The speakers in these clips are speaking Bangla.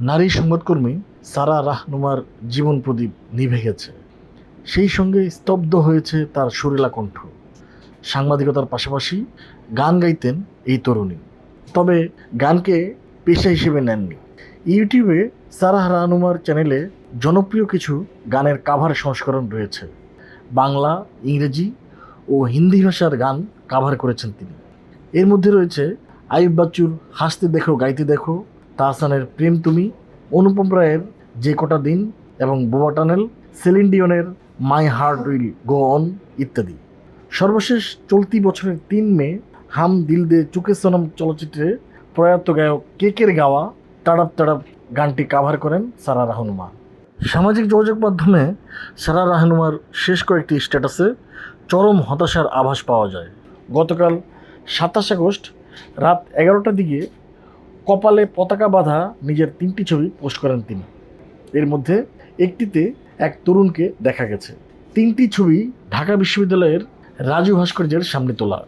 নারী সংবাদকর্মী সারা রাহনুমার জীবন প্রদীপ নিভে গেছে। সেই সঙ্গে স্তব্ধ হয়েছে তার সুরেলা কণ্ঠ। সাংবাদিকতার পাশাপাশি গান গাইতেন এই তরুণী। তবে গানকে পেশা হিসেবে নেননি। ইউটিউবে সারাহ রাহনুমার চ্যানেলে জনপ্রিয় কিছু গানের কাভার সংস্করণ রয়েছে। বাংলা, ইংরেজি ও হিন্দি ভাষার গান কাভার করেছেন তিনি। এর মধ্যে রয়েছে আইব বাচ্চুর হাসতে দেখো, গাইতে দেখো তাহসানের প্রেম তুমি, অনুপম রায়ের যে কটা দিন এবং বোবা tunnel, Celine ডিওনের my heart will go on ইত্যাদি। সর্বশেষ চলতি বছরের তিন মে, হাম দিল দে চুকে সনম চলচ্চিত্রে প্রয়াত গায়ক কেকের গাওয়া তাড়াপ তাড়াপ গানটি কাভার করেন সারা রাহনুমা। সামাজিক যোগাযোগ মাধ্যমে সারা রাহনুমার শেষ কয়েকটি স্ট্যাটাসে চরম হতাশার আভাস পাওয়া যায়। গতকাল সাতাশ আগস্ট রাত এগারোটার দিকে কপালে পতাকা বাঁধা নিজের তিনটি ছবি পোস্ট করেন তিনি। এর মধ্যে একটিতে এক তরুণকে দেখা গেছে। তিনটি ছবি ঢাকা বিশ্ববিদ্যালয়ের রাজু ভাস্কর্যের সামনে তোলা।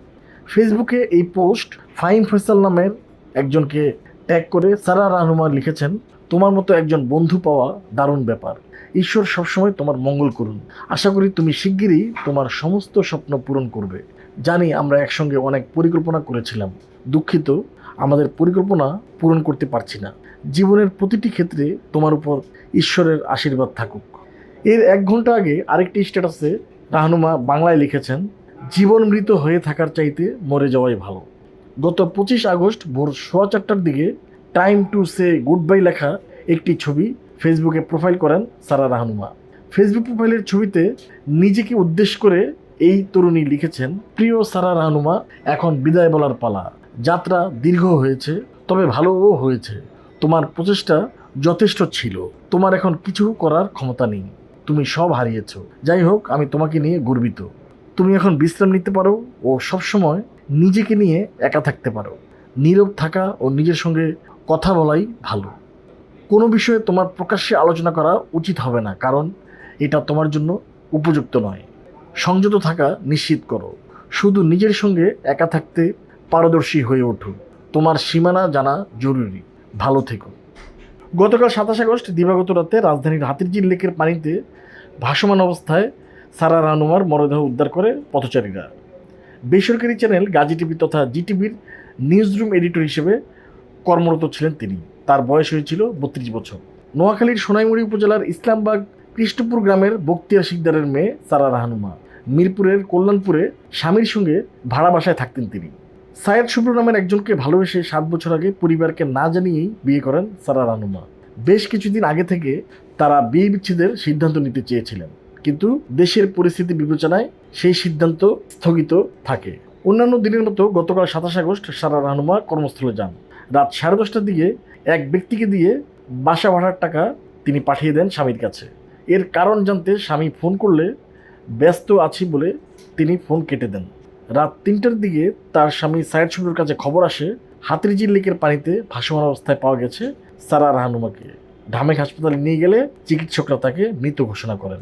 ফেসবুকে এই পোস্ট ফাইম ফয়সাল নামের একজনকে ট্যাগ করে সারা রাহনুমার লিখেছেন, তোমার মতো একজন বন্ধু পাওয়া দারুণ ব্যাপার। ঈশ্বর সবসময় তোমার মঙ্গল করুন। আশা করি তুমি শিগগিরই তোমার সমস্ত স্বপ্ন পূরণ করবে। জানি আমরা একসঙ্গে অনেক পরিকল্পনা করেছিলাম। দুঃখিত আমাদের পরিকল্পনা পূরণ করতে পারছি না। জীবনের প্রতিটি ক্ষেত্রে তোমার উপর ঈশ্বরের আশীর্বাদ থাকুক। এর এক ঘণ্টা আগে আরেকটি স্ট্যাটাসে রাহনুমা বাংলায় লিখেছেন, জীবন মৃত হয়ে থাকার চাইতে মরে যাওয়াই ভালো। গত পঁচিশ আগস্ট ভোর সোয়া চারটার দিকে time to say goodbye লেখা একটি ছবি ফেসবুকে প্রোফাইল করেন সারা রাহনুমা। ফেসবুক প্রোফাইলের ছবিতে নিজেকে উদ্দেশ্য করে এই তরুণী লিখেছেন, প্রিয় সারা রাহনুমা, এখন বিদায় বলার পালা। যাত্রা দীর্ঘ হয়েছে, তবে ভালোও হয়েছে। তোমার প্রচেষ্টা যথেষ্ট ছিল। তোমার এখন কিছু করার ক্ষমতা নেই। তুমি সব হারিয়েছ। যাই হোক, আমি তোমাকে নিয়ে গর্বিত। তুমি এখন বিশ্রাম নিতে পারো ও সবসময় নিজেকে নিয়ে একা থাকতে পারো। নীরব থাকা ও নিজের সঙ্গে কথা বলাই ভালো। কোনো বিষয়ে তোমার প্রকাশ্যে আলোচনা করা উচিত হবে না, কারণ এটা তোমার জন্য উপযুক্ত নয়। সংযত থাকা নিশ্চিত করো। শুধু নিজের সঙ্গে একা থাকতে পারদর্শী হয়ে ওঠো। তোমার সীমানা জানা জরুরি। ভালো থেকো। গতকাল সাতাশ আগস্ট, দিবাগত রাতে রাজধানীর হাতিরঝিল লেকের পানিতে ভাসমান অবস্থায় সারা রানুমার মরদেহ উদ্ধার করে পথচারীরা। বেসরকারি চ্যানেল গাজী টিভি তথা জিটিভির নিউজ রুম এডিটর হিসেবে কর্মরত ছিলেন তিনি। তার বয়স হয়েছিল বত্রিশ বছর। নোয়াখালীর সোনাইমুড়ি উপজেলার ইসলামবাগ, কৃষ্ণপুর গ্রামের বক্তিয়ার শিকদারের মেয়ে সারা রাহানুমা মিরপুরের কল্যাণপুরে স্বামীর সঙ্গে ভাড়া বাসায় থাকতেন তিনি। সায়েদ শুভ্র নামের একজনকে ভালোবেসে সাত বছর আগে পরিবারকে না জানিয়েই বিয়ে করেন সারা রানুমা। বেশ কিছুদিন আগে থেকে তারা বিয়ে বিচ্ছেদের সিদ্ধান্ত নিতে চেয়েছিলেন। কিন্তু দেশের পরিস্থিতি বিবেচনায় সেই সিদ্ধান্ত স্থগিত থাকে। অন্যান্য দিনের মতো গতকাল সাতাশ আগস্ট সারা রানুমা কর্মস্থলে যান। রাত সাড়ে দশটার দিকে এক ব্যক্তিকে দিয়ে বাসা ভাড়ার টাকা তিনি পাঠিয়ে দেন স্বামীর কাছে। এর কারণ জানতে স্বামী ফোন করলে, ব্যস্ত আছি বলে তিনি ফোন কেটে দেন। রাত তিনটার দিকে তার স্বামী সাইড শুটুর কাছে খবর আসে হাতিরঝিল লেকের পানিতে ভাসমান অবস্থায় পাওয়া গেছে সারা রাহানুমাকে। ঢামেক হাসপাতালে নিয়ে গেলে চিকিৎসকরা তাকে মৃত ঘোষণা করেন।